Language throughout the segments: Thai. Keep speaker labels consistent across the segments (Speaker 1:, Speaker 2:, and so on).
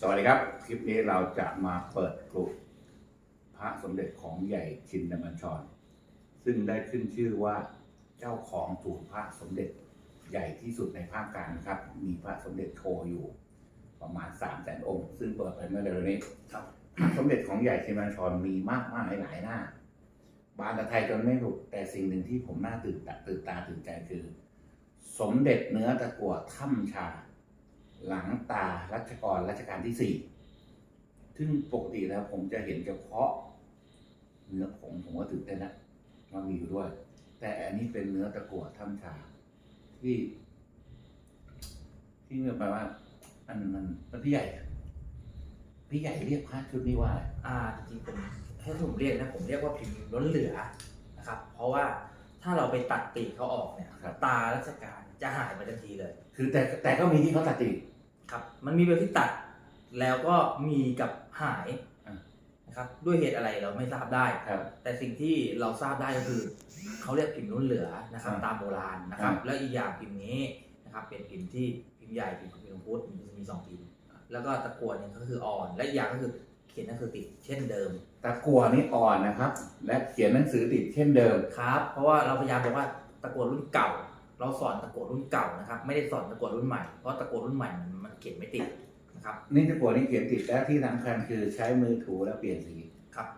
Speaker 1: สวัสดีครับ คลิปนี้เราจะมาเปิดกลุ่มพระสมเด็จของใหญ่ชินดมัญชร ซึ่งได้ขึ้นชื่อว่าเจ้าของถูกพระสมเด็จใหญ่ที่สุดในภาคกลางนะครับ มีพระสมเด็จโชว์อยู่ ประมาณสามแสนองค์ ซึ่งเปิดไปเมื่อเร็วๆนี้
Speaker 2: ครับ
Speaker 1: พระสมเด็จของใหญ่ชินดมัญชรมีมากมายหลายหน้า บานตะไทยจนไม่ถูกแต่สิ่งหนึ่งที่ผมน่าตื่นตาตื่นตาตื่นใจคือ สมเด็จเนื้อตะกั่วถ้ำชา หลังตารัชกรรัชกาลที่สี่ซึ่งปกติแล้วผมจะเห็นเฉพาะเนื้อผงผมก็ตื่นเต้นนะมันมีอยู่ด้วย แต่อันนี้เป็นเนื้อตะกั่วถ้ำชาที่ ที่เมื่อแปลว่ามันมันมันพี่ใหญ่อะพี่ใหญ่เรียกพระชุดนี้ว่าอะไร
Speaker 2: อ่าจริงๆผมให้ผมเรียกนะผมเรียกว่าพิมพ์ล้นเหลือนะครับ เพราะว่าถ้าเราไปตัดปีกเขาออกเนี่ย
Speaker 1: ครับ
Speaker 2: ตาราชการจะหายไปทันทีเลย
Speaker 1: คือแต่แต่ก็มีที่เขาตัดติ
Speaker 2: ครับมันมีแบบที่ตัดแล้วก็มีกับหาย
Speaker 1: อ่า
Speaker 2: นะครับด้วยเหตุอะไรเราไม่ทราบได้
Speaker 1: ครับ
Speaker 2: แต่สิ่งที่เราทราบได้ก็คือเขาเรียกพิมพ์ล้นเหลือนะครับ
Speaker 1: อ่า
Speaker 2: ตามโบราณนะครับ
Speaker 1: อ่า
Speaker 2: แล้วอีกอย่างพิมพ์นี้นะครับเป็นพิมพ์ที่พิมพ์ใหญ่พิมพ์พิมพ์พุทธมันจะมีสองพิมพ์แล้วก็ตะกรวดเนี่ยก็คืออ่อน และอีกอย่างก็คือเขียนหนังสือติดเช่นเดิม
Speaker 1: ตะกั่วนี่อ่อนนะครับ และเขียนหนังสือติดเช่นเดิม
Speaker 2: ครับ เพราะว่าเราพยายามบอกว่าตะกรวดรุ่นเก่า เราสอนตะกรวดรุ่นเก่านะครับ ไม่ได้สอนตะกรวดรุ่นใหม่เพราะตะกรวดรุ่นใหม่มันมันเขียนไม่ติดนะครับ
Speaker 1: นี่ตะกั่วนี่เขียนติดแล้วที่สำคัญคือใช้มือถูแล้วเปลี่ยนสี
Speaker 2: ครับ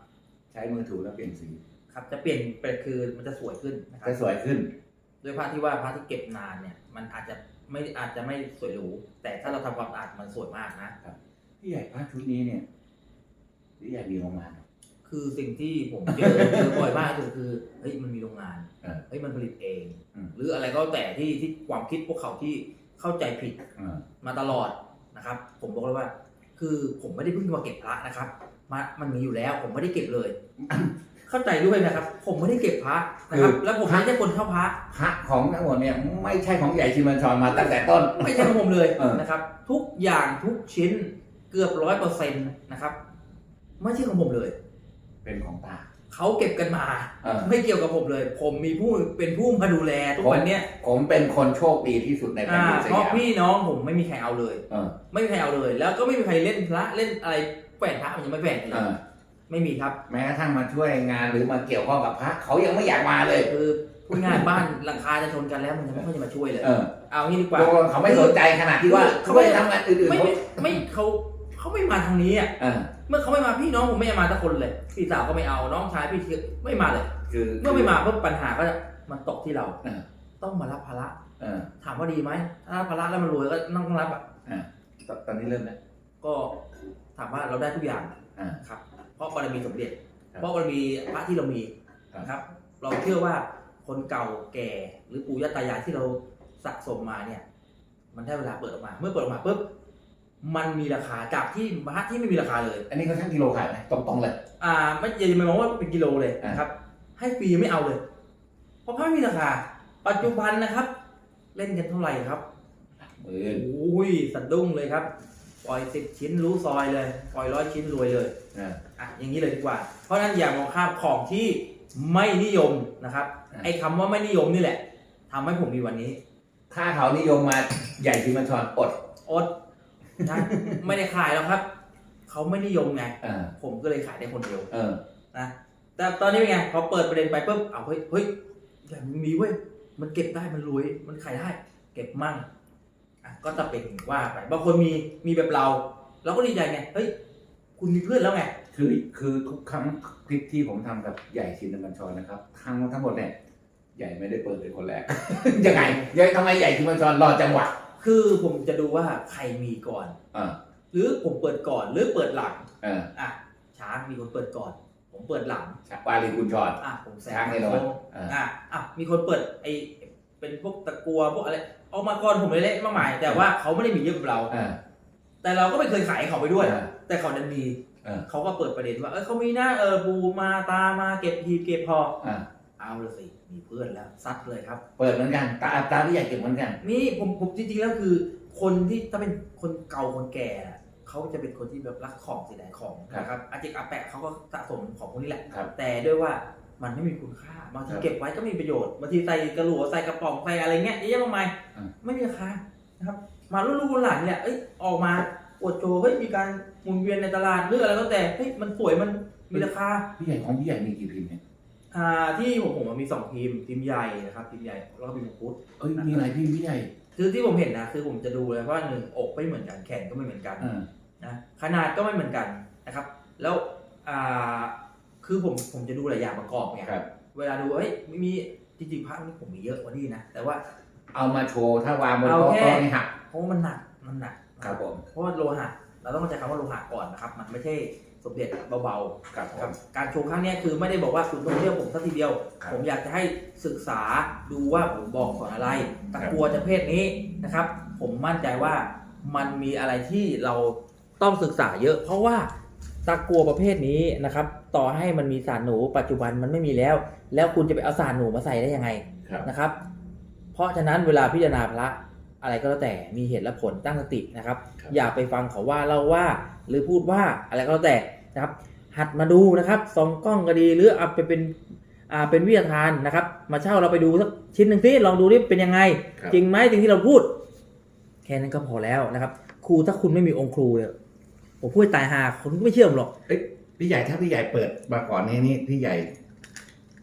Speaker 1: ใช้มือถูแล้วเปลี่ยนสี
Speaker 2: ครับจะเปลี่ยนเป็นคือมันจะสวยขึ้นนะครับ
Speaker 1: จะสวยขึ้น
Speaker 2: ด้วยพระที่ว่าพระที่เก็บนานเนี่ย มันอาจจะไม่อาจจะไม่สวยหรูแต่ถ้าเราทำความสะอาดมันสวยมากนะ
Speaker 1: พี่ใหญ่พระชุดนี้เนี่ยพี่ใหญ่มีโรงงานเหรอ
Speaker 2: คือสิ่งที่ผมเจอเจอบ่อยมากที่สุดคือเฮ้ยมันมีโรงงาน
Speaker 1: เออ
Speaker 2: เฮ้ยมันผลิตเอง
Speaker 1: อืม
Speaker 2: หรืออะไรก็แต่ที่ที่ความคิดพวกเขาที่เข้าใจผิด
Speaker 1: อ่า
Speaker 2: มาตลอดนะครับ ผมบอกเลยว่า คือผมไม่ได้เพิ่งมาเก็บพระนะครับมามันมีอยู่แล้วผมไม่ได้เก็บเลย เข้าใจด้วยนะครับ ผมไม่ได้เก็บพระนะครับ แล้วผมไม่ใช่คนเช่าพระ
Speaker 1: พระของทั้งหมดเนี่ยไม่ใช่ของใหญ่ชินบัญชรมาตั้งแต่ต้น
Speaker 2: ไม่ใช่ของผมเลย
Speaker 1: เออ
Speaker 2: นะครับ ทุกอย่างทุกชิ้นเกือบร้อยเปอร์เซ็นต์นะครับ ไม่ใช่ของผมเลย
Speaker 1: เป็นของตา
Speaker 2: เขาเก็บกันมา
Speaker 1: เออ
Speaker 2: ไม่เกี่ยวกับผมเลย ผมมีผู้เป็นผู้มาดูแลทุกวันเนี้ย
Speaker 1: ผมเป็นคนโชคดีที่สุดในแผ่น
Speaker 2: อ่า
Speaker 1: ดินส
Speaker 2: เพราะ
Speaker 1: ยาม
Speaker 2: พี่น้องผมไม่มีใครเอาเลย
Speaker 1: เออ
Speaker 2: ไม่มีใครเอาเลย แล้วก็ไม่มีใครเล่นพระเล่นอะไรแฝงพระมันยังไม่แฝงเล
Speaker 1: เอยอ
Speaker 2: ไม่มีครับ
Speaker 1: แม้กระทั่งมาช่วยงานหรือมาเกี่ยวข้องกับพระเขายังไม่อยากมาเลย
Speaker 2: คือพูดง่ายๆบ้านหลังคาจะชนกันแล้วมันยังไม่ค่อยจะมาช่วยเลย
Speaker 1: เออ
Speaker 2: เอางี้ดีกว่า
Speaker 1: โดนเขาไม่สนใจขนาดที่ว่า
Speaker 2: เขา
Speaker 1: เขา
Speaker 2: ไม่
Speaker 1: ไม่ทำงานอื่นๆ
Speaker 2: ไม่
Speaker 1: เขา
Speaker 2: ไม่ไม่เขา เขาไม่มาทางนี้อะ
Speaker 1: เออ
Speaker 2: เมื่อเขาไม่มาพี่น้องผมไม่มาสักคนเลย พี่สาวก็ไม่เอาน้องชายพี่เชื่อไม่มาเลย
Speaker 1: คือ
Speaker 2: เมื่อไม่มาปุ๊บปัญหาก็จะมันตกที่เรา
Speaker 1: เออ
Speaker 2: ต้องมารับภาระ
Speaker 1: เออ
Speaker 2: ถามว่าดีไหมถ้ารับภาระแล้วมันรวยก็ต้องรับอะ
Speaker 1: อ่าตตอนนี้เริ่มแล้ว
Speaker 2: ก็ถามว่าเราได้ทุกอย่าง
Speaker 1: อ่า
Speaker 2: ครับ เพราะบารมีสมเด็จ
Speaker 1: ครับ
Speaker 2: เพราะบารมีพระที่เรามี
Speaker 1: ครับ
Speaker 2: นะครับ เราเชื่อว่าคนเก่าแก่หรือปู่ย่าตายายที่เราสะสมมาเนี่ย มันได้เวลาเปิดออกมา เมื่อเปิดออกมาปุ๊บ มันมีราคาจากที่พระที่ไม่มีราคาเลย
Speaker 1: อันนี้เขาช่างกิโลขายไหมตรงๆเลย
Speaker 2: อ่าไม่อย่าไปมองว่าเป็นกิโลเลยนะครับ ให้ฟรีไม่เอาเลย เพราะพระไม่มีราคา ปัจจุบันนะครับ เล่นกันเท่าไหร่ครับ
Speaker 1: หมื่น
Speaker 2: โอ้ยสะดุ้งเลยครับปล่อยสิบชิ้นรู้ซอยเลยปล่อยร้อยชิ้นรวยเลย
Speaker 1: อ่า
Speaker 2: อะอย่างนี้เลยดีกว่า เพราะฉะนั้นอย่ามองข้ามของที่ไม่นิยมนะครับ
Speaker 1: อ่า
Speaker 2: ไอ้คำว่าไม่นิยมนี่แหละทำให้ผมมีวันนี้
Speaker 1: ถ้าเขานิยมมาใหญ่ชินบัญชรอด
Speaker 2: อด นะไม่ได้ขายแล้วครับ เขาไม่นิยมไง
Speaker 1: เออ
Speaker 2: ผมก็เลยขายได้คนเดียว
Speaker 1: เออ
Speaker 2: นะ แต่ตอนนี้เป็นไง พอเปิดประเด็นไปปุ๊บเอาเฮ้ยเฮ้ยอย่างนี้มีเว้ย มันเก็บได้ มันรวย มันขายได้ เก็บมั่งอะก็จะเป็นว่าไป บางคนมี มีแบบเรา เราก็ดีใจไง เฮ้ย คุณมีเพื่อนแล้วไง
Speaker 1: คือคือทุกครั้งคลิปที่ผมทำกับใหญ่ชินบัญชรนะครับทั้งทั้งหมดเนี่ยใหญ่ไม่ได้เปิดเป็นคนแรก ยังไงยังทำไมใหญ่ชินบัญชรรอจังหวะ
Speaker 2: คือผมจะดูว่าใครมีก่อน
Speaker 1: อ่า
Speaker 2: หรือผมเปิดก่อนหรือเปิดหลัง
Speaker 1: เออ
Speaker 2: อะช้างมีคนเปิดก่อน ผมเปิดหลัง
Speaker 1: วาลีกุญชร
Speaker 2: อะผมแซง
Speaker 1: ช้างในรถ
Speaker 2: โค้ง
Speaker 1: อ่า
Speaker 2: อะอะมีคนเปิดไอเป็นพวกตะกัวพวกอะไรเอามาก่อนผมเลยเละมากมายแต่ว่าเขาไม่ได้มีเยอะกับเรา
Speaker 1: อ่า
Speaker 2: แต่เราก็ไม่เคยขายให้เขาไปด้วย
Speaker 1: อ่า
Speaker 2: แต่เขาดันมี
Speaker 1: เออ
Speaker 2: เขาก็เปิดประเด็นว่าเออเขามีหน้าเออปูมาตามาเก็บทีเก็บพอ
Speaker 1: อ่า
Speaker 2: เอาเลยสิ มีเพื่อนแล้วซัดเลยครับ
Speaker 1: เปิดเหมือนกันตาตาที่ใหญ่เก็บเหมือนกัน
Speaker 2: นี่ผมผมจริงๆแล้วคือ คนที่ถ้าเป็นคนเก่าคนแก่อะเขาจะเป็นคนที่แบบรักของเสียดายของ
Speaker 1: ครับ
Speaker 2: นะครับอาจิกอาแปะเขาก็สะสมของพวกนี้แหละ
Speaker 1: ครับ
Speaker 2: แต่ด้วยว่ามันไม่มีคุณค่าบางที
Speaker 1: ครับ
Speaker 2: เก็บไว้ก็มีประโยชน์บางทีใส่กระโหลกใส่กระป๋องใส่อะไรเงี้ยเยอะแยะมากมาย
Speaker 1: อ่า
Speaker 2: ไม่มีราคานะครับ มารุ่นลูกรุ่นหลานเนี่ยเอ้ยออกมาอวดโชว์เฮ้ยมีการหมุนเวียนในตลาดหรืออะไรก็แต่เฮ้ยมันสวยมันมีราคา
Speaker 1: พี่ใหญ่ของพี่ใหญ่มีกี่พิมพ์เนี่ย
Speaker 2: อ่าที่ผมผมมีสองทีมทีมใหญ่นะครับทีมใหญ่แล้วก็ทีมของพุทธ
Speaker 1: เอ้ยมีหลายพิมพ์พี่ใหญ่
Speaker 2: คือที่ผมเห็นนะคือผมจะดูเลยว่าหนึ่งอกไม่เหมือนกันแขนก็ไม่เหมือนกัน
Speaker 1: อ่า
Speaker 2: นะขนาดก็ไม่เหมือนกันนะครับ แล้วอ่าคือผมผมจะดูหลายอย่างประกอบไง
Speaker 1: ครับ
Speaker 2: เวลาดูเฮ้ยไม่มีจริงๆพระนี่ผมมีเยอะกว่านี้นะแต่ว่า
Speaker 1: เอามาโชว์ถ้าวางบน
Speaker 2: เอา
Speaker 1: โต๊ะ
Speaker 2: แค่
Speaker 1: โต๊ะนี่หัก
Speaker 2: เพราะว่ามันหนักมันหนัก
Speaker 1: ครับผม
Speaker 2: เพราะว่าโลหะเราต้องเข้าใจคำว่าโลหะก่อนนะครับ มันไม่ใช่ สมเด็จเบา
Speaker 1: ครับ
Speaker 2: ๆ
Speaker 1: ผ
Speaker 2: ครับ
Speaker 1: ม
Speaker 2: การโชว์ครั้งเนี้ยคือไม่ได้บอกว่าคุณต้องเชื่อผมสักทีเดียว
Speaker 1: ครับ
Speaker 2: ผมอยากจะให้ศึกษาดูว่าผมบอกสอนอะไรตะกัวจะเพศนี้นะครับ ผมมั่นใจว่ามันมีอะไรที่เราต้องศึกษาเยอะ เพราะว่าตะกัวประเภทนี้นะครับ ต่อให้มันมีสารหนูปัจจุบันมันไม่มีแล้ว แล้วคุณจะไปเอาสารหนูมาใส่ได้ยังไง
Speaker 1: ครับ
Speaker 2: นะครับ เพราะฉะนั้นเวลาพิจารณาพระ อะไรก็แล้วแต่มีเหตุและผลตั้งสตินะครับ
Speaker 1: ครับ
Speaker 2: อย่าไปฟังเขาว่าเล่าว่าหรือพูดว่าอะไรก็แล้วแต่นะครับ หัดมาดูนะครับซองกล้องก็ดีหรือเอาไปเป็นอ่าเป็นวิทยาทานนะครับ มาเช่าเราไปดูสักชิ้นหนึ่งสิลองดูดิเป็นยังไง
Speaker 1: ครับ
Speaker 2: จริงไหมสิ่งที่เราพูด แค่นั้นก็พอแล้วนะครับ ครูถ้าคุณไม่มีองค์ครูเนี่ยผมพูดตายหาคนก็ไม่เชื่อผมหรอก
Speaker 1: เอ้ยพี่ใหญ่ถ้าพี่ใหญ่เปิดมาก่อนนี้นี่พี่ใหญ่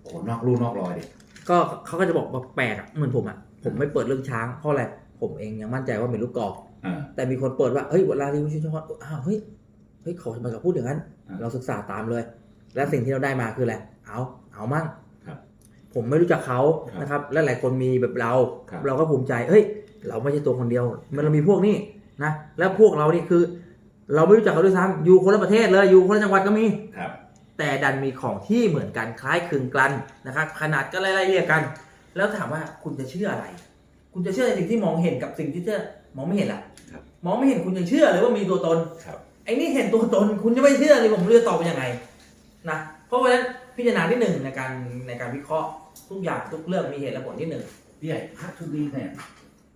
Speaker 1: โอ้นอกรูนอกรอยดิ
Speaker 2: ก็เขาก็จะบอกว่าแปลกอะเหมือนผมอะผมไม่เปิดเรื่องช้างเพราะอะไร ผมเองยังมั่นใจว่าเป็นลูกกอก
Speaker 1: อ่า
Speaker 2: แต่มีคนเปิดว่าเฮ้ยเวลารีวิวชุดเฉพาะอ้าวเฮ้ยเฮ้ยเขาทำไมเขาพูดอย่างนั้น
Speaker 1: อ่า
Speaker 2: เราศึกษาตามเลย และสิ่งที่เราได้มาคืออะไรเอาเอามั่ง
Speaker 1: ครับ
Speaker 2: ผมไม่รู้จักเขา
Speaker 1: ครับ
Speaker 2: นะครับ และหลายคนมีแบบเรา
Speaker 1: ครับ
Speaker 2: เราก็ภูมิใจเฮ้ย เราไม่ใช่ตัวคนเดียว มันเรามีพวกนี้นะแล้วพวกเรานี่คือ เราไม่รู้จักเขาด้วยซ้ำอยู่คนละประเทศเลยอยู่คนละจังหวัดก็มี
Speaker 1: ครับ
Speaker 2: แต่ดันมีของที่เหมือนกันคล้ายคลึงกันนะครับขนาดก็ไล่ๆเรียกกัน แล้วถามว่าคุณจะเชื่ออะไร คุณจะเชื่อในสิ่งที่มองเห็นกับสิ่งที่เชื่อมองไม่เห็นล่ะ
Speaker 1: ครับ
Speaker 2: มองไม่เห็นคุณยังเชื่อเลยว่ามีตัวตน
Speaker 1: ครับ
Speaker 2: ไอ้นี่เห็นตัวตน คุณจะไม่เชื่อเลยผมไม่รู้จะตอบเป็นยังไงนะเพราะฉะนั้นพิจารณาที่หนึ่งในการในการวิเคราะห์ทุกอย่างทุกเรื่องมีเหตุและผลที่หนึ่ง
Speaker 1: พี่ใหญ่ภาพชุดนี้เนี่ย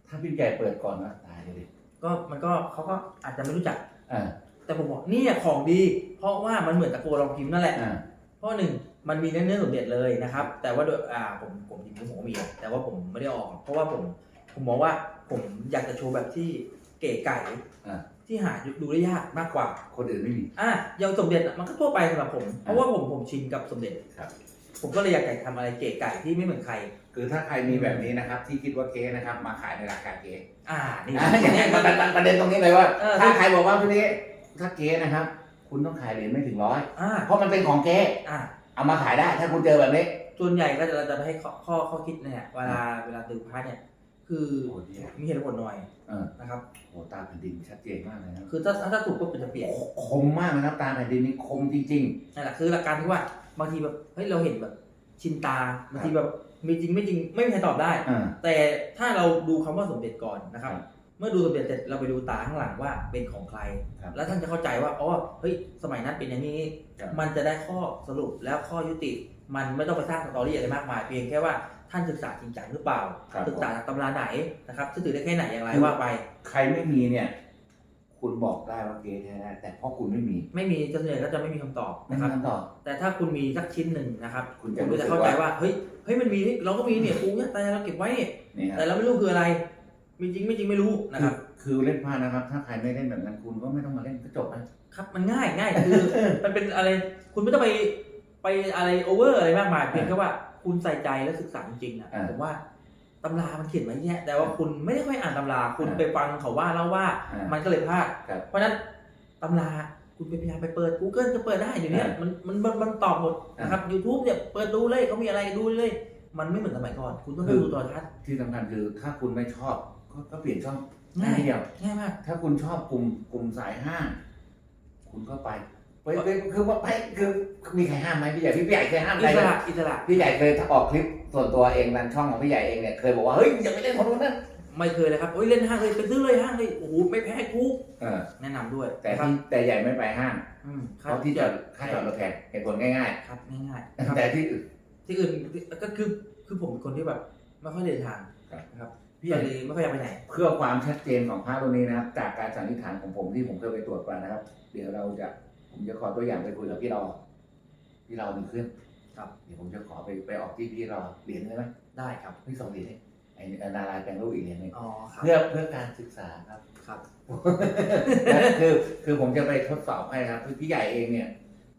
Speaker 1: ถ้าพี่ใหญ่เปิดก่อนนะตายเลยดิ
Speaker 2: ก็มันก็เขาก็อาจจะไม่รู้จัก
Speaker 1: อ่า
Speaker 2: แต่ผมบอกนี่ของดี เพราะว่ามันเหมือนตะกัวรองพิมพ์นั่นแหละ
Speaker 1: อ่า
Speaker 2: เพราะหนึ่ง มันมีเนื้อเนื้อสมเด็จเลยนะครับ แต่ว่าโดยอ่าผมผมจริงๆผมก็มีนะแต่ว่าผมไม่ได้ออก เพราะว่าผมผมมองว่าผมอยากจะโชว์แบบที่เก๋ไก่
Speaker 1: อ่า
Speaker 2: ที่หาดูได้ยากมากกว่า
Speaker 1: คนอื่นไม่มี
Speaker 2: อะอย่างสมเด็จอะมันก็ทั่วไปสำหรับผม เพราะว่าผมผมชินกับสมเด็จ
Speaker 1: ครับ
Speaker 2: ผมก็เลยอยากจะทำอะไรเก๋ไก่ที่ไม่เหมือนใคร
Speaker 1: คือถ้าใครมีแบบนี้นะครับ ที่คิดว่าเก๊นะครับ มาขายในราคาเก๊
Speaker 2: อ่า นี่
Speaker 1: อะอย่างนี้ประเด็นประเด็นตรงนี้เลยว่า
Speaker 2: เออ
Speaker 1: ถ้าใครบอกว่าพี่นี้ถ้าเก๊นะครับ คุณต้องขายเหรียญไม่ถึงร้อย
Speaker 2: อ่า
Speaker 1: เพราะมันเป็นของเก๊
Speaker 2: อ่า
Speaker 1: เอามาขายได้ถ้าคุณเจอแบบนี้
Speaker 2: ส่วนใหญ่ก็จะเราจะให้ข้อข้อข้อคิดเนี่ยเวลาเวลาตื่นพระเนี่ย คือ
Speaker 1: โอ้ดีอะ
Speaker 2: มีเหตุผลหน่อย
Speaker 1: เออ
Speaker 2: นะครับ
Speaker 1: โอ้ตาแผ่นดินชัดเจนมากเลยนะ
Speaker 2: คือถ้าถ้าถูกก็เป็นจะเปลี่ยน
Speaker 1: คมมากนะครับตาแผ่นดินนี่คมจริง
Speaker 2: นั่นแหละคือหลักการที่ว่าบางทีแบบเฮ้ยเราเห็นแบบชินตาบางทีแบบมีจริงไม่จริงไม่มีใครตอบได้
Speaker 1: ๆ อ่า
Speaker 2: แต่ถ้าเราดูคำว่าสมเด็จก่อนนะครับ
Speaker 1: ครับ
Speaker 2: เมื่อดูสมเด็จเสร็จเราไปดูตาข้างหลังว่าเป็นของใคร
Speaker 1: ครับ
Speaker 2: แล้วท่านจะเข้าใจว่าอ๋อเฮ้ยสมัยนั้นเป็นอย่างนี้
Speaker 1: ครับ
Speaker 2: มันจะได้ข้อสรุปแล้วข้อยุติ มันไม่ต้องไปสร้างสตอรี่อะไรมากมาย เพียงแค่ว่าท่านศึกษาจริงจังหรือเปล่า
Speaker 1: ครับ
Speaker 2: ศึกษาจากตำราไหนนะครับจะถือได้แค่ไหนอย่างไรว่าไป
Speaker 1: ใครไม่มีเนี่ย คุณบอกได้ว่าเก๊แท้ได้แต่เพราะคุณไม่มี
Speaker 2: ไม่มีส่วนใหญ่ก็จะไม่มีคำตอบ
Speaker 1: ไม่
Speaker 2: นะค
Speaker 1: มี
Speaker 2: รับ
Speaker 1: คำตอบ
Speaker 2: แต่ถ้าคุณมีสักชิ้นหนึ่งนะครับ
Speaker 1: คุณ
Speaker 2: คุ
Speaker 1: จะ
Speaker 2: ณ
Speaker 1: รู้
Speaker 2: ก็
Speaker 1: สึ
Speaker 2: จะ
Speaker 1: ก
Speaker 2: เข้าใจ
Speaker 1: ว่า
Speaker 2: ว่าเฮ้ยเฮ้ยมันมีนี่เราก็มีเนี่ยปูเนี่ยแต่เราเก็บไว้เนี่ย
Speaker 1: นี่ค
Speaker 2: แต่
Speaker 1: รับ
Speaker 2: เราไม่รู้คืออะไร มีจริงไม่จริงไม่รู้นะครับ
Speaker 1: คือเล่นพลาดนะครับ ถ้าใครไม่เล่นแบบนั้นคุณก็ไม่ต้องมาเล่นก็จบนะ
Speaker 2: ครับ มันง่ายง่ายคือมันเป็นอะไรคุณไม่ต้องไปไปอะไรโอเวอร์อะไรมากมายเพียงแค่ว่าคุณใส่ใจและศึกษาจริงๆนะ
Speaker 1: อ่า
Speaker 2: ผมว่าตำรามันเขียนไว้เนี่ยแต่ว่าคุณไม่ได้ค่อยอ่านตำรา คุณ
Speaker 1: อ่า
Speaker 2: ไปฟังเขาว่าเล่าว่า
Speaker 1: อ่า
Speaker 2: มันก็เลยพลาด
Speaker 1: ครับ
Speaker 2: เพราะฉะนั้นตำราคุณไปพยายามไปเปิด Google ก็เปิดได้เดี๋ยวนี้
Speaker 1: อ่า
Speaker 2: มันมันมันมันตอบหมดนะครับ YouTube เนี่ยเปิดดูเลยเขามีอะไรดูเลย มันไม่เหมือนสมัยก่อน คุณต้องดูโทรทัศน์
Speaker 1: ที่สำคัญคือถ้าคุณไม่ชอบ ก็ก็เปลี่ยนช่อง
Speaker 2: ง่าย
Speaker 1: นิดเดียว
Speaker 2: ง่ายมาก
Speaker 1: ถ้าคุณชอบกลุ่มกลุ่มสายห้างคุณก็ไปไปไปคือว่าไปคือมีใครห้ามไหมพี่ใหญ่พี่ใหญ่เคยห้าม
Speaker 2: อิ
Speaker 1: ใคร
Speaker 2: ส
Speaker 1: ไหม
Speaker 3: ระอิสระ
Speaker 1: พี่ใหญ่เคยออกคลิปส่วนตัวเองนันช่องของพี่ใหญ่เองเนี่ยเคยบอกว่าเฮ้ยอย่าไปเล่นคนนู้นนะ
Speaker 2: ไม่เคยเลยครับโอ้ยเล่นห้างเลยไปซื้อเลยห้างเลยโอ้โหไม่แพ้กู
Speaker 1: เออ
Speaker 2: แนะนำด้วย
Speaker 1: แต่
Speaker 2: นะครับ
Speaker 1: ที่แต่ใหญ่ไม่ไปห้าง
Speaker 2: อืม
Speaker 1: เพราะที่จอดค่าจอดรถแพงเหตุผลง่าย
Speaker 2: ครับง่ายๆ
Speaker 1: ๆ
Speaker 2: นะครับ
Speaker 1: แต่ที่อื่น
Speaker 2: ที่อื่นก็คือคือผมเป็นคนที่แบบไม่ค่อยเดินทาง
Speaker 1: ครับ
Speaker 2: นะครับ
Speaker 1: พี่
Speaker 2: ก็
Speaker 1: ใหญ่
Speaker 2: เลยไม่ค่อยอยากไปไหน
Speaker 1: เพื่อความชัดเจนของพระรุ่นนี้นะครับ จากการสันนิษฐานของผมที่ผมเคยไปตรวจมานะครับ เดี๋ยวเราจะผมจะขอตัวอย่างไปคุยกับพี่เราพี่เรามีเครื่อง
Speaker 2: ครับ
Speaker 1: เดี๋ยวผมจะขอไปไปออกที่พี่เราเหรียญได้ไหม
Speaker 2: ได้ครับ
Speaker 1: พี่สองเหรียญเอง
Speaker 2: อ
Speaker 1: ไอ้นารายณ์แปลงรูปอีกเหรียญหนึง
Speaker 2: อ๋อครับ
Speaker 1: เพื่อเพื่อการศึกษาครับ
Speaker 2: ครับ
Speaker 1: คือคือผมจะไปทดสอบให้ครับคือพี่ใหญ่เองเนี่ย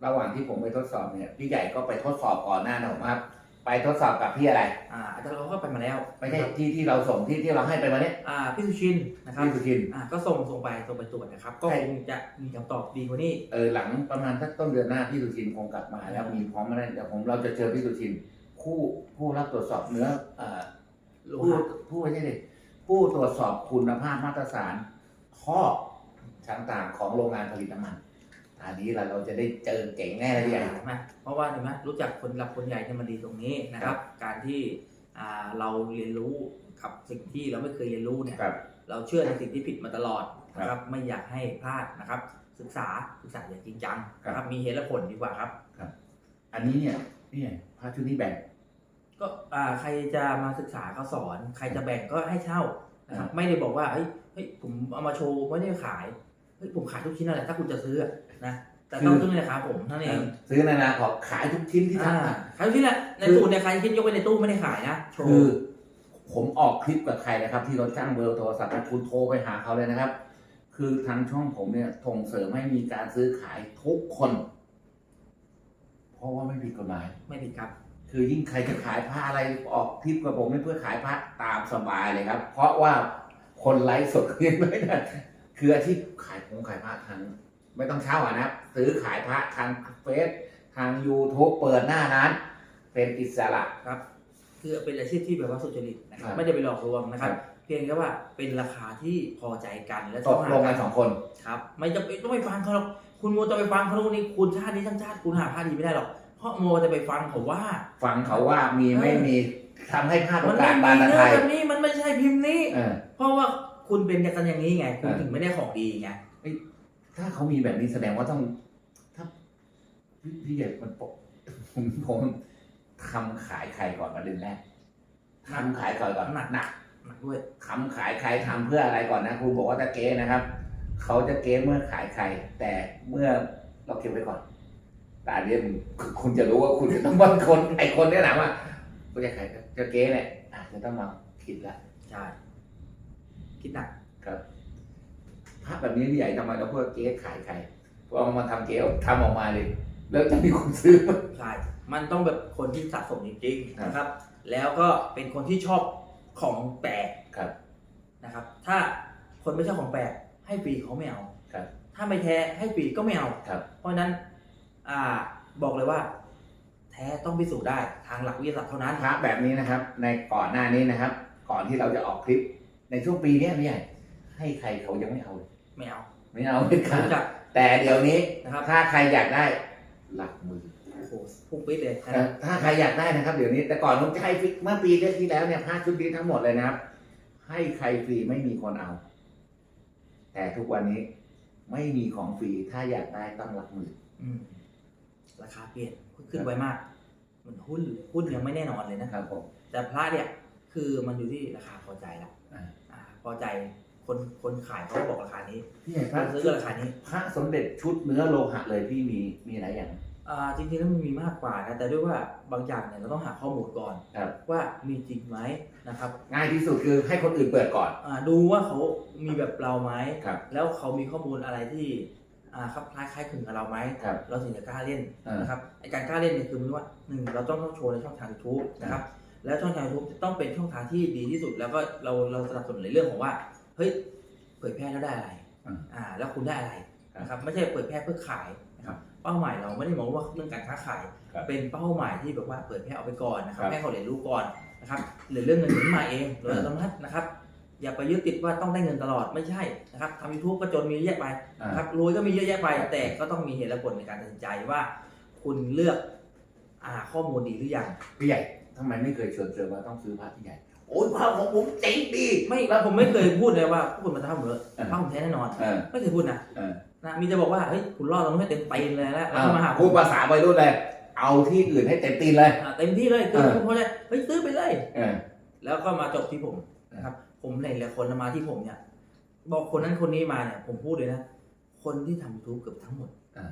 Speaker 1: ระหว่างที่ผมไปทดสอบเนี่ย พี่ใหญ่ก็ไปทดสอบก่อนหน้านะผมครับ ไปทดสอบกับพี่อะไร
Speaker 2: อ่าอาจารย์เราก็ไปมาแล้ว
Speaker 1: ไม่ใช่
Speaker 2: นะครับ
Speaker 1: ที่ที่เราส่งที่ที่เราให้ไปวันนี้
Speaker 2: อ่าพี่สุชินนะครับ
Speaker 1: พี่สุทิน
Speaker 2: อ่าก็ส่งส่งไปส่งไปตรวจนะครับ ก็
Speaker 1: ใช่
Speaker 2: คงจะมีคำตอบดีกว่านี้
Speaker 1: เออหลังประมาณสักต้นเดือนหน้าพี่สุทินคงกลับมาแล้วมีพร้อมมาได้เดี๋ยวผมเราจะเจอพี่สุทิน ผู้ผู้รับตรวจสอบเนื้อเอ่อ
Speaker 2: โล
Speaker 1: ผู้
Speaker 2: หะ
Speaker 1: ผู้ไม่ใช่ดิผู้ตรวจสอบคุณภาพมาตรฐานท่อต่างๆของโรงงานผลิตน้ำมัน อันนี้เราเราจะได้เจอเก่งแน่เลยพี่ใหญ่
Speaker 2: เห็นไหมเพราะว่าเห็นไหมรู้จักคนหลักคนใหญ่เนี่ยมันดีตรงนี้นะครับ การที่อ่าเราเรียนรู้กับสิ่งที่เราไม่เคยเรียนรู้เนี่ย
Speaker 1: ครับ
Speaker 2: เราเชื่อในสิ่งที่ผิดมาตลอดนะครับ ไม่อยากให้พลาดนะครับ ศึกษาศึกษาอย่างจริงจังนะครับ มีเหตุและผลดีกว่าครับ
Speaker 1: อันนี้เนี่ยนี่ไงพระชุดนี้แบ่ง
Speaker 2: ก็อ่าใครจะมาศึกษาก็สอน ใครจะแบ่งก็ให้เช่านะครับ
Speaker 1: อ่า
Speaker 2: ไม่ได้บอกว่าเฮ้ยเฮ้ยผมเอามาโชว์ไม่ได้ขายเฮ้ยผมขายทุกชิ้นอะไรถ้าคุณจะซื้ออะ นะแต่ต้องซื้อในราคาผมเท่านั้นเอง
Speaker 1: ซื้อนานาขอขายทุกชิ้นที่
Speaker 2: อ่า
Speaker 1: ทำมา
Speaker 2: ขายทุกชิ้นแหละในสูตรเนี่ยใครคิดยกไว้ในตู้ไม่ได้ขายนะโช
Speaker 1: คือ
Speaker 2: ว์
Speaker 1: ผมออกคลิปกับใครนะครับ ที่เราจ้างเบอร์โทรศัพท์คุณโทรไปหาเขาเลยนะครับ คือทางช่องผมเนี่ยส่งเสริมให้มีการซื้อขายทุกคน เพราะว่าไม่ผิดกฎหมาย
Speaker 2: ไม่ผิดครับ
Speaker 1: คือยิ่งใครจะขายผ้าอะไรออกคลิปกับผมเนี่ยเพื่อขายผ้าตามสบายเลยครับ เพราะว่าคนไลฟ์สดยังไม่ได้คืออาชีพขายผมขายผ้าทาง ไม่ต้องเช่าอะนะครับซื้อขายผ้าทางเฟซทาง YouTube เปิดหน้าร้าน เป็นอิสระ
Speaker 2: ครับ คือเป็นอาชีพที่แบบว่าสุจริตนะครั
Speaker 1: ครับบ
Speaker 2: ไม่ได้ไปหลอกลวงนะครับ
Speaker 1: ครับ
Speaker 2: เพียงแค่ว่าเป็นราคาที่พอใจกันและ
Speaker 1: ตกลงกันสองคน
Speaker 2: ครับ ไม่จำเป็นต้องไปฟังเขาหรอกคุณโมวจะไปฟังเขาตรงนี้คุณชาตินี้ทั้งชาติคุณหาผ้าดีไม่ได้หรอกเพราะโมจะไปฟังเขาว่า
Speaker 1: ฟังเขาว่ามี
Speaker 2: เออ
Speaker 1: ไม่มีทำให้พลาดโอ
Speaker 2: มัน
Speaker 1: กา
Speaker 2: ไม่
Speaker 1: สบาน
Speaker 2: มี
Speaker 1: ตะ
Speaker 2: เนื้
Speaker 1: ไท
Speaker 2: อยแบบนี้มันไม่ใช่พิมพ์นี้
Speaker 1: เออ
Speaker 2: เพราะว่าคุณเป็นกันอย่างนี้ไง คุณ
Speaker 1: เออ
Speaker 2: ถึงไม่ได้ของดีไง
Speaker 1: ถ้าเขามีแบบนี้แสดงว่าต้อง ถ้าพี่พี่ใหญ่มันปกผมผมทำขายใครก่อนประเด็นแรกทำขายใครก่อนหนักหนัก
Speaker 2: หนักด้วย
Speaker 1: ทำขายใครทำเพื่ออะไรก่อนนะครูบอกว่าจะเก๊นะครับ เขาจะเก๊เมื่อขายใคร แต่เมื่อเราเก็บไว้ก่อนแต่อันนี้คุณจะรู้ว่าคุณจะต้องบางคนไอ้คนเนี้ยนะว่าคุณจะขายจะเก๊เนี่ยอาจจะต้องมาคิดละ
Speaker 2: ใช่คิดหนัก
Speaker 1: ครับ ภาพแบบนี้พี่ใหญ่ทำไมเราพูดว่าเก๊ขายใครพอเอามาทำเก๊ทำออกมาเลย แล้วจะมีคนซื้อไหม
Speaker 2: ใช่มันต้องแบบคนที่สะสมจริง
Speaker 1: ครับ
Speaker 2: ๆนะครับ แล้วก็เป็นคนที่ชอบของแปลก
Speaker 1: ครับ
Speaker 2: นะครับ ถ้าคนไม่ชอบของแปลกให้ฟรีเขาไม่เอา
Speaker 1: ครับ
Speaker 2: ถ้าไม่แท้ให้ฟรีก็ไม่เอา
Speaker 1: ครับ
Speaker 2: เพราะฉะนั้นอ่าบอกเลยว่า แท้ต้องพิสูจน์ได้ทางหลักวิทยาศาสตร์เท่านั้น
Speaker 1: พระแบบนี้นะครับ ในก่อนหน้านี้นะครับ ก่อนที่เราจะออกคลิป ในช่วงปีเนี้ยพี่ใหญ่ให้ใครเขายังไม่เอาเลย
Speaker 2: ไม่เอา
Speaker 1: ไม่เอาไม่ขาด
Speaker 2: รู้จัก
Speaker 1: แต่เดี๋ยวนี้
Speaker 2: นะครับ
Speaker 1: ถ้าใครอยากได้หลักหมือ
Speaker 2: โอ้โหพุ่งปิดเลยนะ
Speaker 1: เอ่อถ้าใครอยากได้นะครับ เดี๋ยวนี้แต่ก่อนผมจะให้ฟรีเมื่อปีที่แล้วเนี่ยผ้าชุดนี้ทั้งหมดเลยนะครับ ให้ใครฟรีไม่มีคนเอา แต่ทุกวันนี้ไม่มีของฟรีถ้าอยากได้ต้องหลักหมื่น
Speaker 2: อืมราคาเปลี่ยนขึ้นไวมากเหมือนหุ้นเลยหุ้นยังไม่แน่นอนเลยนะ
Speaker 1: นะครับผม
Speaker 2: แต่พระเนี่ยคือมันอยู่ที่ราคาพอใจละ
Speaker 1: อ่า
Speaker 2: อ่าพอใจ คนคนขายเขาก็บอกราคานี้
Speaker 1: พี่ใหญ่
Speaker 2: ค
Speaker 1: พระ
Speaker 2: นซื้อก็ราคานี้
Speaker 1: พระสมเด็จชุดเนื้อโลหะเลยพี่มีมีหลายอย่าง
Speaker 2: อ่าจริงๆแล้วมันมีมากกว่านะแต่ด้วยว่าบางอย่างเนี่ยเราต้องหาข้อมูลก่อน
Speaker 1: ครับ
Speaker 2: ว่ามีจริงไหมนะครับ
Speaker 1: ง่ายที่สุดคือให้คนอื่นเปิดก่อน
Speaker 2: อ่าดูว่าเขามีแบบเราไหม
Speaker 1: ครับ
Speaker 2: แล้วเขามีข้อมูลอะไรที่อ่าครับคล้ายคล้ายคลึงกับเราไหม
Speaker 1: ครับ
Speaker 2: เราถึงจะกล้าเล่น
Speaker 1: อ่าน
Speaker 2: นะครับไอการกล้าเล่นเนี่ยคือมันว่าหนึ่งเราต้องต้องโชว์ในช่องทางยูทูบนะครับแล้วช่องทางยูทูบจะต้องเป็นช่องทางที่ดีที่สุด แล้วก็เราเราสนับสนุนในเรื่องของว่า เฮ้ยเผยแพร่แล้วได้อะไร
Speaker 1: อืม
Speaker 2: อ่าแล้วคุณได้อะไร
Speaker 1: ครับ
Speaker 2: นะครับไม่ใช่เผยแพร่เพื่อขายนะครับเป้าหมายเราไม่ได้มองว่าเรื่องการค้าขาย
Speaker 1: ครับ
Speaker 2: เป็นเป้าหมายที่แบบว่าเผยแพร่เอาไปก่อนนะครับ
Speaker 1: ครับ
Speaker 2: ให้เขาเรียนรู้ก่อนนะครับหรือเรื่องเงินนี้มาเองโดย
Speaker 1: อืม
Speaker 2: อัตโนมัตินะครับอย่าไปยึดติดว่าต้องได้เงินตลอดไม่ใช่นะครับทำยูทูบก็จนมีเยอะแยะไป
Speaker 1: อ่า
Speaker 2: นะครับรวยก็มีเยอะแยะไป แต่ก็ต้องมีเหตุและผลในการตัดสินใจว่า คุณเลือกอ่าข้อมูลดีหรือยัง
Speaker 1: พี่ใหญ่ทำไมไม่เคยชวนเจอว่าต้องซื้อพระพี่ใหญ่ โอ้ยพระของผมเจ๋งดี
Speaker 2: ไม่แล้วผมไม่เคยพูดเลยว่าพวกคุณมาทำผมเลย
Speaker 1: อ่า
Speaker 2: พระผมแท้แน่นอน
Speaker 1: เออ
Speaker 2: ไม่เคยพูดนะ
Speaker 1: เออ
Speaker 2: นะมีจะบอกว่าเฮ้ยคุณรอดตรงนี้นให้เต็มตีนเลยแล้วแล้ว
Speaker 1: อ่า
Speaker 2: มาหาผ
Speaker 1: พูด
Speaker 2: ม
Speaker 1: ภาษาวัยรุ่นเลย เอาที่อื่นให้เต็มตีนเลย
Speaker 2: อ่าเต็มที่เลยคือ
Speaker 1: เออ
Speaker 2: ผมพอใจเฮ้ยซื้อไปเลย
Speaker 1: เออ
Speaker 2: แล้วก็มาจบที่ผมนะครับ ผมหลายๆคนมาที่ผมเนี่ย บอกคนนั้นคนนี้มาเนี่ย ผมพูดเลยนะ คนที่ทำยูทูบเกือบทั้งหมด
Speaker 1: อ่า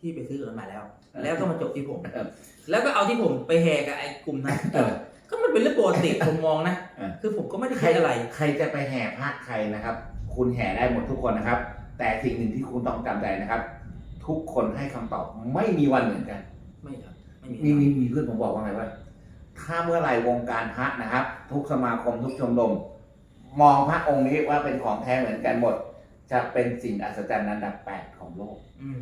Speaker 2: ที่ไปซื้อกันมาแล้ว
Speaker 1: เออ
Speaker 2: แล้วก็มาจบที่ผม
Speaker 1: เออ
Speaker 2: แล้วก็เอาที่ผมไปแห่กับไอ้กลุ่มนั้น
Speaker 1: เออ
Speaker 2: ก็มันเป็นเรื่องปกติ ผมมองนะ
Speaker 1: เออ
Speaker 2: คือผมก็ไม่ได้
Speaker 1: ใคร
Speaker 2: คิดอะไร
Speaker 1: ใครจะไปแห่พระใครนะครับ คุณแห่ได้หมดทุกคนนะครับ แต่สิ่งหนึ่งที่คุณต้องจำใจนะครับ ทุกคนให้คำตอบไม่มีวันเหมือนกัน
Speaker 2: ไม่ครับไม่
Speaker 1: มี
Speaker 2: มี
Speaker 1: มีมีเพื่อนผมบอกว่าไงว่า ถ้าเมื่อไหร่วงการพระนะครับ ทุกสมาคมทุกชมรมมองพระองค์นี้ว่าเป็นของแท้เหมือนกันหมด จะเป็นสิ่งอัศจรรย์อันดับแปดของโลก
Speaker 2: อืม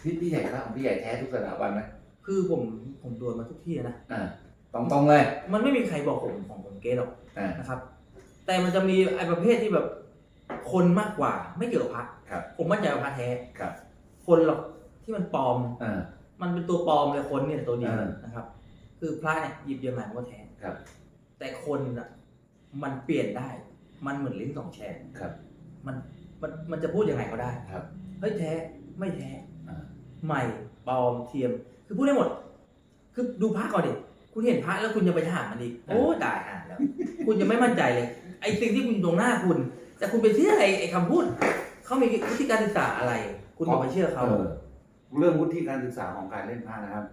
Speaker 1: พี่พี่ใหญ่พระของพี่ใหญ่แท้ทุกสถาบันไหม
Speaker 2: คือผมผมโดนมาทุกที่นะ
Speaker 1: อ่าตรงตรงๆเลย
Speaker 2: มันไม่มีใครบอกผมของผมเก๊หรอก
Speaker 1: อ่า
Speaker 2: นะครับ แต่มันจะมีไอ้ประเภทที่แบบคนมากกว่าไม่เกี่ยวกับพระ
Speaker 1: ครับ
Speaker 2: ผมมั่นใจว่าพระแท้
Speaker 1: ครับ
Speaker 2: คนหรอกที่มันปลอม
Speaker 1: อ่า
Speaker 2: มันเป็นตัวปลอมเลยคนเนี่ยตัวเดียว
Speaker 1: อ่า
Speaker 2: นะครับ คือพระเนี่ยหยิบเดียวมามันก็แท้
Speaker 1: ครับ
Speaker 2: แต่คนอะมันเปลี่ยนได้ มันเหมือนลิ้นสองแฉก
Speaker 1: ครับ
Speaker 2: มันมันมันจะพูดยังไงก็ได้
Speaker 1: ครับ
Speaker 2: เฮ้ยแท้ไม่แท้
Speaker 1: อ่า
Speaker 2: ใหม่ปลอมเทียม คือพูดได้หมด คือดูพระก่อนดิคุณเห็นพระแล้วคุณจะไปถามมันอีกโอ้ตายห่าแล้ว คุณจะไม่มั่นใจเลยไอ้สิ่งที่คุณตรงหน้าคุณ แต่คุณไปเชื่อไอ้ไอ้คำพูดเขามีวิธีการศึกษาอะไร คุณบอกไปเชื่อเขา
Speaker 1: ออเรื่องวุฒิการศึกษาของการเล่นพระนะครับ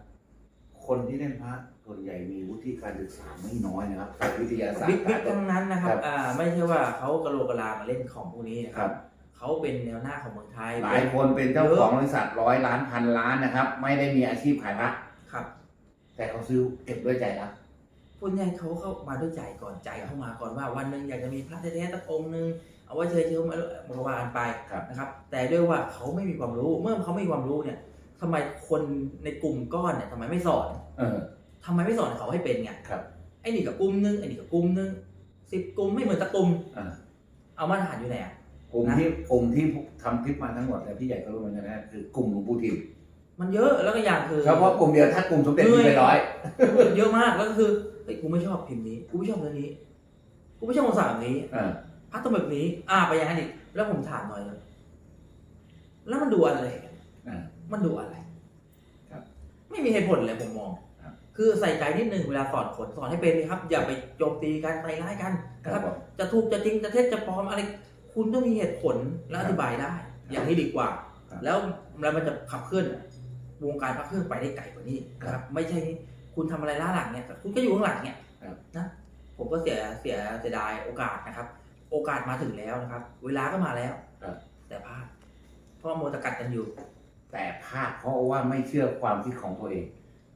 Speaker 1: คนที่เล่นพระส่วนใหญ่มีวุฒิการศึกษาไม่น้อยนะครับสายวิทยาศาสต
Speaker 2: บิ๊ก
Speaker 1: ร์
Speaker 2: บิ๊กทั้งนั้นนะครับ
Speaker 1: ครับ
Speaker 2: อ่าไม่ใช่ว่าเขากระโหลกกระลามาเล่นของพวกนี้นะค
Speaker 1: ครั
Speaker 2: รับบ เขาเป็นแนวหน้าของเมืองไทย
Speaker 1: หลายคนเป็นเจ้าของบริษัทร้อยล้านพันล้านนะครับ ไม่ได้มีอาชีพขายพระ
Speaker 2: ครับ
Speaker 1: แต่เขาซื้อเก็บด้วยใจรัก
Speaker 2: คนใหญ่เขาเข้ามาด้วยใจก่อนใจเข้ามาก่อนว่าวันหนึ่งอยากจะมีพระแท้ๆสักองค์หนึ่งเอาไว้เชยเชยมาบริวารไป
Speaker 1: ครับ
Speaker 2: นะครับ แต่ด้วยว่าเขาไม่มีความรู้เมื่อเขาไม่มีความรู้เนี่ยทำไมคนในกลุ่มก้อนเนี่ยทำไมไม่สอน
Speaker 1: เออ
Speaker 2: ทำไมไม่สอนเขาให้เป็นไง
Speaker 1: ครับ
Speaker 2: ไอ้นี่กับกลุ่มนึงไอ้นี่กับกลุ่มนึงสิบกลุ่มไม่เหมือนตะกลุ่ม
Speaker 1: อ่า
Speaker 2: เอามาตรฐานอยู่ไหนอะ
Speaker 1: กลุ่ม
Speaker 2: นะ
Speaker 1: ที่กลุ่มที่ทำคลิปมาทั้งหมดเนี่ยพี่ใหญ่ก็รู้เหมือนกันนะคือกลุ่มหลวงปู่ทิม
Speaker 2: มันเยอะแล้วก็อย่างคือ
Speaker 1: เฉพาะกลุ่มเดียวถ้ากลุ่มสมเด็จมีไปร้อย
Speaker 2: เยอะมากแล้วก็คือเฮ้ยกูไม่ชอบพิมพ์นี้กูไม่ชอบเรื่องนี้กูไม่ชอบองศาแบบนี้
Speaker 1: เออ
Speaker 2: พัดต้องแบบนี้ อ่าไปอย่างนั้นอีกแล้วผมถามหน่อยเลยแล้วมันดูอะไรกัน
Speaker 1: อ่า
Speaker 2: มันดูอะไร
Speaker 1: ครับ
Speaker 2: ไม่มีเหตุผลเลยผมมอง
Speaker 1: ครับ
Speaker 2: คือใส่ใจนิดนึงเวลาสอนคนสอนให้เป็นนะครับ อย่าไปโจมตีกันไปร้ายกัน
Speaker 1: ค
Speaker 2: นะค
Speaker 1: รั
Speaker 2: รั
Speaker 1: บบผม
Speaker 2: จะถูกจะจริงจะเท็จจะปลอมอะไร คุณต้องมีเหตุผลและอธิบายได้ อย่างนี้ดีกว่า
Speaker 1: ครับ
Speaker 2: แล้วแล้วมันจะขับเคลื่อนวงการพระเครื่องไปได้ไกลกว่านี้นะครับไม่ใช่คุณทำอะไรล่าหลังเนี่ยแต่คุณก็อยู่ข้างหลังเนี่ย
Speaker 1: ครับ
Speaker 2: นะผมก็เสียเสียเสียดายโอกาสนะครับ โอกาสมาถึงแล้วนะครับ เวลาก็มาแล้ว
Speaker 1: ครับ
Speaker 2: แต่พลาดเพราะโมวแตะกัดกันอยู่
Speaker 1: แต่พลาดเพราะว่าไม่เชื่อความคิดของตัวเอง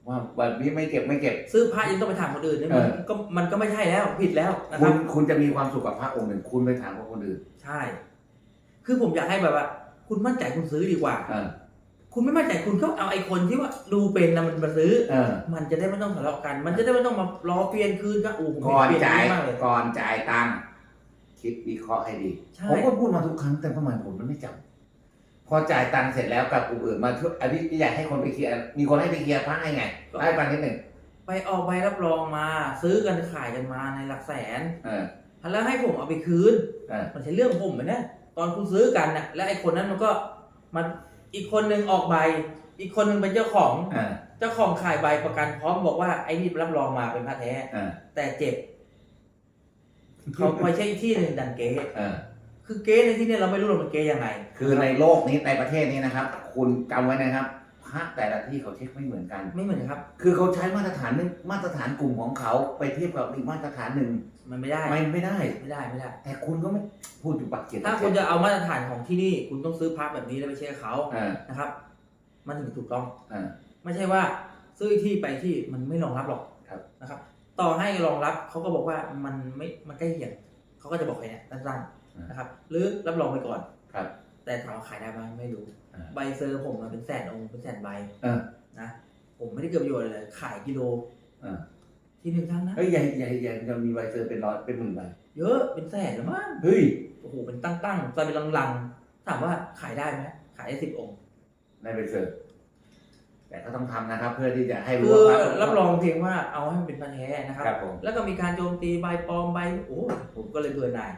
Speaker 1: ว่าแบบนี้ไม่เก็บไม่เก็บ
Speaker 2: ซื้อพระยังต้องไปถามคนอื่นเนี่ยมัน
Speaker 1: เออ
Speaker 2: ก็มันก็ไม่ใช่แล้วผิดแล้วนะค
Speaker 1: คุ
Speaker 2: รับ
Speaker 1: ณคุณจะมีความสุขกับพระองค์หนึ่งคุณไปถามกับคนอื่น
Speaker 2: ใช่ คือผมอยากให้แบบว่า คุณมั่นใจคุณซื้อดีกว่า
Speaker 1: เออ
Speaker 2: คุณไม่มั่นใจคุณก็เอาไอ้คนที่ว่าดูเป็นนะมันมาซื้อ
Speaker 1: เออ
Speaker 2: มันจะได้ไม่ต้องทะเลาะกัน มันจะได้ไม่ต้องมารอเปลี่ยนคืนก็โอ้ผม
Speaker 1: ก่อน
Speaker 2: เปลี่ยน
Speaker 1: จ่าย
Speaker 2: เยอะมากเลย
Speaker 1: ก่อนจ่ายตังค์คิดวิเคราะห์ให้ดี
Speaker 2: ใช่
Speaker 1: ผมก็พูดมาทุกครั้งแต่ทำไมผมมันไม่จำพอจ่ายตังค์เสร็จแล้วกับอุอื่นมาช่วยอันนี้อยากให้คนไปเคลียร์มีคนให้ไปเคลียร์พระให้ไงได้ฟังนิดหนึ่ง
Speaker 2: ไปออกใบรับรองมา ซื้อกันขายกันมาในหลักแสน
Speaker 1: เออ
Speaker 2: แล้วให้ผมเอาไปคืน
Speaker 1: เออ
Speaker 2: มันใช่เรื่องของผมไหมเนี่ยตอนคุณซื้อกันน่ะ แล้วไอ้คนนั้นมันก็มันอีกคนหนึ่งออกใบ อีกคนหนึ่งเป็นเจ้าของ
Speaker 1: เออ
Speaker 2: เจ้าของขายใบประกันพร้อมบอกว่าไอ้นี่รับรองมาเป็นพระแท้
Speaker 1: เออ
Speaker 2: แต่เจ็บ เขาไม่ใช่ที่หนึ่งดันเก๊
Speaker 1: เออ
Speaker 2: คือเก๊ในที่เนี้เราไม่รู้หรอกมันเก๊ยังไง
Speaker 1: คือในโลกนี้ในประเทศนี้นะครับ คุณจำไว้นะครับพ ระแต่ละที่เขาเช็คไม่เหมือนกัน
Speaker 2: ไม่เหมือนครับ
Speaker 1: คือเขาใช้มาตรฐานหนึงมาตรฐานกลุ่มของเขาไปเทียบกับอีกมาตรฐานหนึ่ง
Speaker 2: มันไม่ได้
Speaker 1: ไม่ไม่ได้
Speaker 2: ไม่ได้ไม่ได้
Speaker 1: แต่คุณก็ไม่พูดอยู่ปากเกียร
Speaker 2: ถ้าคุณจะเอามาตรฐานของที่นี่ คุณต้องซื้อพระแบบนี้แล้วไปเชื่อเขา
Speaker 1: เออ
Speaker 2: นะครับ มันถึงถูกต้อง
Speaker 1: เออ
Speaker 2: ไม่ใช่ว่าซื้อที่ไปที่มันไม่รองรับหรอก
Speaker 1: ครับ
Speaker 2: นะครับ ต่อให้รองรับเขาก็บอกว่ามันไม่มันใกล้เคียงเขาก็จะบอกแค่เนี้ยสั้นๆนะครับ หรือรับรองไปก่อน
Speaker 1: ครับ
Speaker 2: แต่ถามว่าขายได้ไหมไม่รู้
Speaker 1: อ่า
Speaker 2: ใบเซอร์ผมมันเป็นแสนองค์เป็นแสนใบ
Speaker 1: เออ
Speaker 2: นะ ผมไม่ได้เกิดประโยชน์อะไรเลยขายกิโล
Speaker 1: เออ
Speaker 2: ที่หนึ่งครั้งนะ
Speaker 1: เฮ้ยใหญ่ใหญ่ใหญ่จะมีใบเซอร์เป็นร้อยเป็นหมื่นใบ
Speaker 2: เยอะเป็นแสนแล้วมั้ง
Speaker 1: เฮ้ย
Speaker 2: โอ้โหเป็นตั้งๆใส่เป็นลังๆถามว่าขายได้ไหมขายได้สิบองค์
Speaker 1: ในใบเซอร์ แต่ก็ต้องทำนะครับ เพื่อที่จะให้
Speaker 2: คื
Speaker 1: รู้
Speaker 2: อ
Speaker 1: ว่าพะ
Speaker 2: รับรองเพียงว่าเอาให้มันเป็นพันธุ์แท้นะครับ
Speaker 1: ครับผม
Speaker 2: แล้วก็มีการโจมตีใบปลอมใบโอ้ผมก็เลยเบื่อหน่าย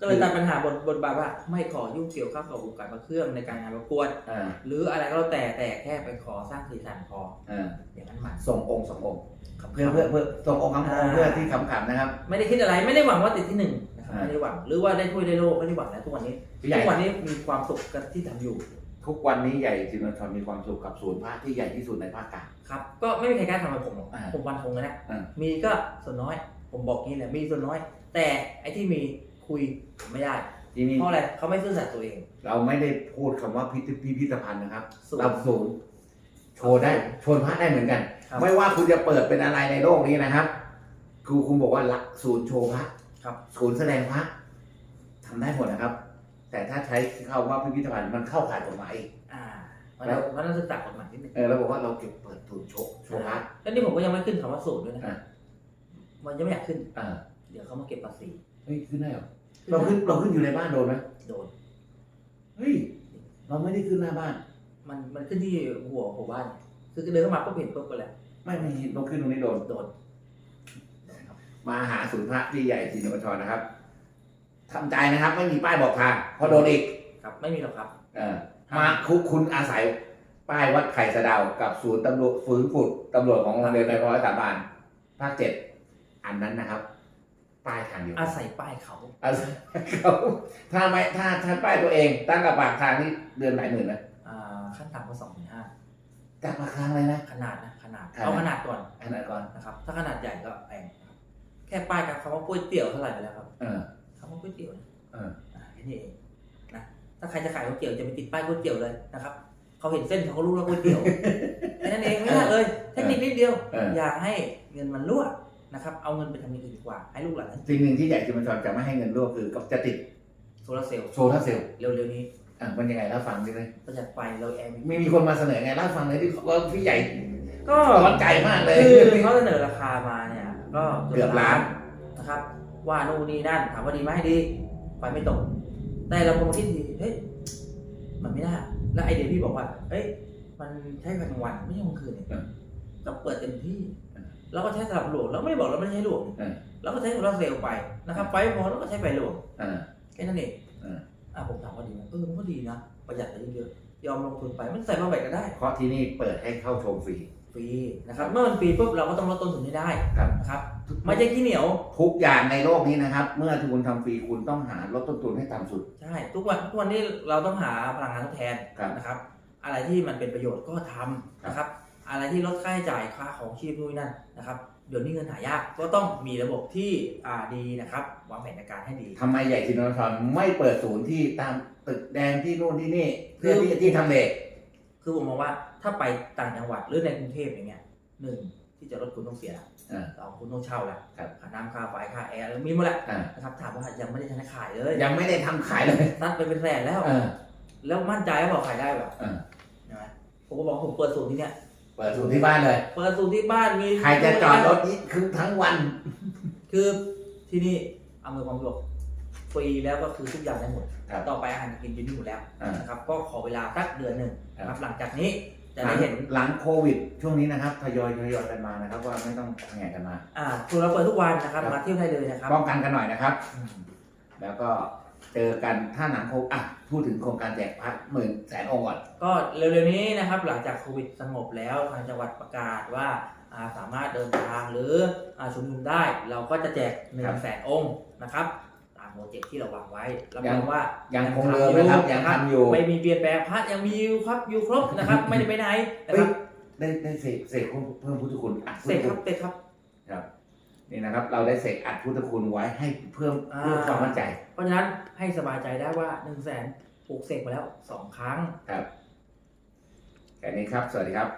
Speaker 2: ก็เลยตัดปัญหาบนบนบาว่าไม่ขอยุ่งเกี่ยวข้องกับวงการพระเครื่องในการงานประกวด
Speaker 1: อ่า
Speaker 2: หรืออะไรก็แล้วแต่แต่แค่ไปขอสร้างสีสันพอ
Speaker 1: อ่า
Speaker 2: อย่างนั้นมัน
Speaker 1: ส่งองค์ส่งองค์
Speaker 2: ครับ
Speaker 1: เพื่อเพื่อเพื่อส่งองค์คำองค์เพื่อที่คำขำนะครับ
Speaker 2: ไม่ได้คิดอะไรไม่ได้หวังว่าติดที่หนึ่งนะครับ
Speaker 1: อ่า
Speaker 2: ไม่ได้หวังหรือว่าได้ถ้วยได้โล่ไม่ได้หวังแล้วทุกวันนี้
Speaker 1: พี่ใหญ่
Speaker 2: ทุกวันนี้มีความสุขกับที่ทำอยู่
Speaker 1: ทุกวันนี้ใหญ่จินชรมีความสุขกับศูนย์พระที่ใหญ่ที่สุดในภาคกลาง
Speaker 2: ครับ ก็ไม่มีใครกล้าทำแบบผมหรอก
Speaker 1: อ่า
Speaker 2: ผมวันทงเลยนะ
Speaker 1: อ่า
Speaker 2: มีก็ส่วนน้อย ผมบอกงี้แหละมีส่วนน้อย แต่ไอ้ที่มี คุยผมไม่ได้
Speaker 1: ทีนี้
Speaker 2: เพราะอะไรเขาไม่ซื่อสัตย์ตัวเอง
Speaker 1: เราไม่ได้พูดคำว่าพิพิพิธภัณฑ์นะครับ
Speaker 2: ศูนย์
Speaker 1: เราศูนย์โชว์ได้โชว์พระได้เหมือนกัน
Speaker 2: ครับ
Speaker 1: ไม่ว่าคุณจะเปิดเป็นอะไรในโลกนี้นะครับคือคุณบอกว่าหลักศูนย์โชว์พระ
Speaker 2: ครับ
Speaker 1: ศูนย์แสดงพระทำได้หมดนะครับ แต่ถ้าใช้คำว่าพิพิธภัณฑ์มันเข้าข่ายกฎหมายอีก
Speaker 2: อ่าเพราะฉะนั้นเพราะฉะนั้นศึกษากฎหมายนิดนึง
Speaker 1: เออเราบอกว่าเราเก็บเปิดศูนย์โชว์โชว์พระ
Speaker 2: แล้วนี่ผมก็ยังไม่ขึ้นคำว่าสูตรด้วยนะ
Speaker 1: อ่า
Speaker 2: มันยังไม่อยากขึ้น
Speaker 1: อ่า
Speaker 2: เดี๋ยวเขามาเก็บภาษี
Speaker 1: เฮ้ยขึ้นได้เหรอ เราขึ้นเราขึ้นอยู่ในบ้านโดนไหม
Speaker 2: โดน
Speaker 1: เฮ้ย เราไม่ได้ขึ้นหน้าบ้าน
Speaker 2: มันมันขึ้นที่หัวหัวบ้าน คือเดินเข้ามาก็เห็นปุ๊บไปแล้ว
Speaker 1: ไม่ไม่เห็นเราขึ้นตรงนี้โดน
Speaker 2: โดนโดนครับ
Speaker 1: มาหาศูนย์พระที่ใหญ่ศรีนครชรนะครับทำใจนะครับ ไม่มีป้ายบอกทางเพราะโดนอีก
Speaker 2: ครับ ไม่มีหรอกครับ
Speaker 1: เออมาคุคุณอาศัยป้ายวัดไผ่สะเดากับศูนย์ตำรวจฝืนฝึกตำรวจของโรงเรียนในร้อยสาบานภาคเจ็ดอันนั้นนะครับ ป้ายทางเดียว
Speaker 2: อาศัยป้ายเขา
Speaker 1: อาศัยเขาถ้าไม่ถ้าถ้าป้ายตัวเองตั้งกับปากทางนี่เดือนหลายหมื่นนะ
Speaker 2: อ่าขั้นต่ำก็สองถึงห้า
Speaker 1: จากปากทางเลยนะ
Speaker 2: ขนาดนะขนาด
Speaker 1: ขนาด
Speaker 2: เอาขนาดก่อน
Speaker 1: อันนั้นก่อน
Speaker 2: นะครับถ้าขนาดใหญ่ก็แพงนะครับแค่ป้ายกับคำว่าก๋วยเตี๋ยวเท่าไหร่ไปแล้วครับ
Speaker 1: เออ
Speaker 2: คำว่าก๋วยเตี๋ยวนะ
Speaker 1: เออ
Speaker 2: อ่าแค่นี้เองนะถ้าใครจะขายก๋วยเตี๋ยวจะไปติดป้ายก๋วยเตี๋ยวเลยนะครับเขาเห็นเส้นเขาก็รู้ว่าก๋วยเตี๋ยวแค่นั้นเองไม่ยากเลยเทคนิคนิดเดียว
Speaker 1: เออ
Speaker 2: อย่าให้เงินมันรั่ว นะครับ เอาเงินไปทำอย่างอื่นดีกว่า ให้ลูกหลาน
Speaker 1: สิ่งหนึ่งที่ใหญ่ศรีนครชรจะไม่ให้เงินรั่วคือก็จะติด
Speaker 2: โซลาร์เซลล์
Speaker 1: โซลาร์เซลล์
Speaker 2: เร็วๆนี้
Speaker 1: อะมันยังไงเล่าฟังดิเลย
Speaker 2: ประหยัดไฟเราแอร์มี
Speaker 1: ไม่มีคนมาเสนอไงเล่าฟังเลยที่ว่าพี่ใหญ่
Speaker 2: ก็
Speaker 1: ร้อนใจมากเลย
Speaker 2: คือเขาเสนอราคามาเนี่ยก็
Speaker 1: เกือบล้าน
Speaker 2: นะครับ ว่านู่นนี่นั่นถามว่าดีไหมดีไฟไม่ตก แต่เราพอมาคิดดีเฮ้ยมันไม่น่าแล้วไอเดียพี่บอกว่าเฮ้ยมันใช้ไฟกลางวันไม่ใช่กลางคืนเนี่ยก็เปิดเต็มที่ เราก็ใช้สลับหลวงเราไม่ได้บอกเราไม่ได้ใช้หลวง
Speaker 1: เออ
Speaker 2: เราก็ใช้โซลาร์เซลล์ไปนะครับ ไฟไม่พอเราก็ใช้ไฟหลวง
Speaker 1: อ่า
Speaker 2: แค่นั้นเอง
Speaker 1: เออ
Speaker 2: อ่าผมถามว่าดีไหมเออมันก็ดีนะประหยัดไปเยอะๆยอมลงทุนไปมันใส่มาแบกก็ได้
Speaker 1: เพราะที่นี่เปิดให้เข้าชมฟรี
Speaker 2: ฟรีนะครับ เมื่อมันฟรีปุ๊บเราก็ต้องลดต้นทุนให้ได้
Speaker 1: ครับ
Speaker 2: นะครับไม่ใช่ขี้เหนียว
Speaker 1: ทุกอย่างในโลกนี้นะครับ เมื่อคุณทำฟรีคุณต้องหาลดต้นทุนให้ต่ำสุด
Speaker 2: ใช่ทุกวันทุกวันนี้เราต้องหาพลังงานทดแทน
Speaker 1: ครับ
Speaker 2: นะครับ อะไรที่มันเป็นประโยชน์ก็ทำนะครับ อะไรที่ลดค่าใช้จ่ายค่าของชีพนู่นนนั่นนะครับเดี๋ยวนี้เงินหายากก็ต้องมีระบบที่อ่าดีนะครับวางแผนในการให้ดี
Speaker 1: ทำไมใหญ่ชินนทรไม่เปิดศูนย์ที่ตามตึกแดงที่นู่นที่นี่ เพื่อที่ที่ทำเล
Speaker 2: คือผมมองว่าถ้าไปต่างจังหวัดหรือในกรุงเทพอย่างเงี้ยหนึ่งที่จะลดคุณต้องเสียละ
Speaker 1: อ่า
Speaker 2: สองคุณต้องเช่าละ
Speaker 1: ครับ
Speaker 2: ค่าน้ำค่าไฟค่าแอร์มีหมดแหละ
Speaker 1: อ่า
Speaker 2: นะครับถามว่ายังไม่ได้ทันได้ขายเลย
Speaker 1: ยังไม่ได้ทำขายเลย
Speaker 2: ตัดไปเป็นแสนแล้ว
Speaker 1: เออ
Speaker 2: แล้วมั่นใจว่าบอกขายได้แบบ
Speaker 1: เออ
Speaker 2: ใช่ไหมผมก็บอกว่าผมเปิดศูนย์ที่เนี้ย
Speaker 1: เปิดศูนย์ที่บ้านเลย
Speaker 2: เปิดศูนย์ที่บ้านมี
Speaker 1: ใครจะจอดรถนี้คือทั้งวัน
Speaker 2: คือที่นี่อำนวยความสะดวกฟรีแล้วก็คือทุกอย่างได้หมด
Speaker 1: ครับ
Speaker 2: ต่อไปอาหารการกินอยู่นี่หมดแล้ว
Speaker 1: อ่า
Speaker 2: นะครับ ก็ขอเวลาสักเดือนหนึ่งนะค
Speaker 1: ครั
Speaker 2: รับ
Speaker 1: บ
Speaker 2: หลังจากนี้จะ
Speaker 1: หลั
Speaker 2: ได้
Speaker 1: ง
Speaker 2: เห็น
Speaker 1: หลังโควิด ช่วงนี้นะครับทยอยทยอยกันมานะครับ ว่าไม่ต้องแห่กันมา
Speaker 2: อ่าคือเราเปิดทุกวันนะครับ
Speaker 1: ครับ
Speaker 2: มาเที่ยวได้เลยนะครับ
Speaker 1: ป้องกันกันหน่อยนะครับ
Speaker 2: อืม
Speaker 1: แล้วก็ เจอกันถ้าหนังโคอะพูดถึงโครงการแจกพัดหมื่นแสนองค์ก่อน
Speaker 2: ก็เร็วๆนี้นะครับหลังจากโควิดสงบแล้วทางจังหวัดประกาศว่าอ่าสามารถเดินทางหรืออ่าชุมนุมได้ เราก็จะแจกหนึ่
Speaker 1: ครั
Speaker 2: ง
Speaker 1: บ
Speaker 2: แสนองค์นะครับตามโปรเจกต์ที่เราวางไว้รับร
Speaker 1: ยั
Speaker 2: องงว่า
Speaker 1: ยังคงเดิมนะครับยังทำอยู่
Speaker 2: ไม่มีเปลี่ยนแปลงพระยังมีอยู่ครับอยู่ครบนะครับ ไม่ได้ไปไหนนะครับ
Speaker 1: ได้ได้เสกเสกเพิ่มพุทธคุณอัดพุท
Speaker 2: เส
Speaker 1: ธ
Speaker 2: ร็จค
Speaker 1: คุ
Speaker 2: รั
Speaker 1: ณ
Speaker 2: บเสร็จครับ
Speaker 1: ครับ นี่นะครับ เราได้เสกอัดพุทธคุณไว้ให้เพิ่ม
Speaker 2: อ่า
Speaker 1: เพิ่มความมั่นใจ
Speaker 2: เพราะฉะนั้นให้สบายใจได้ว่า1นึ่งแสนปลูกเสกมาแล้ว2ครั้ง
Speaker 1: ครับแค่นี้ครับ สวัสดีครับ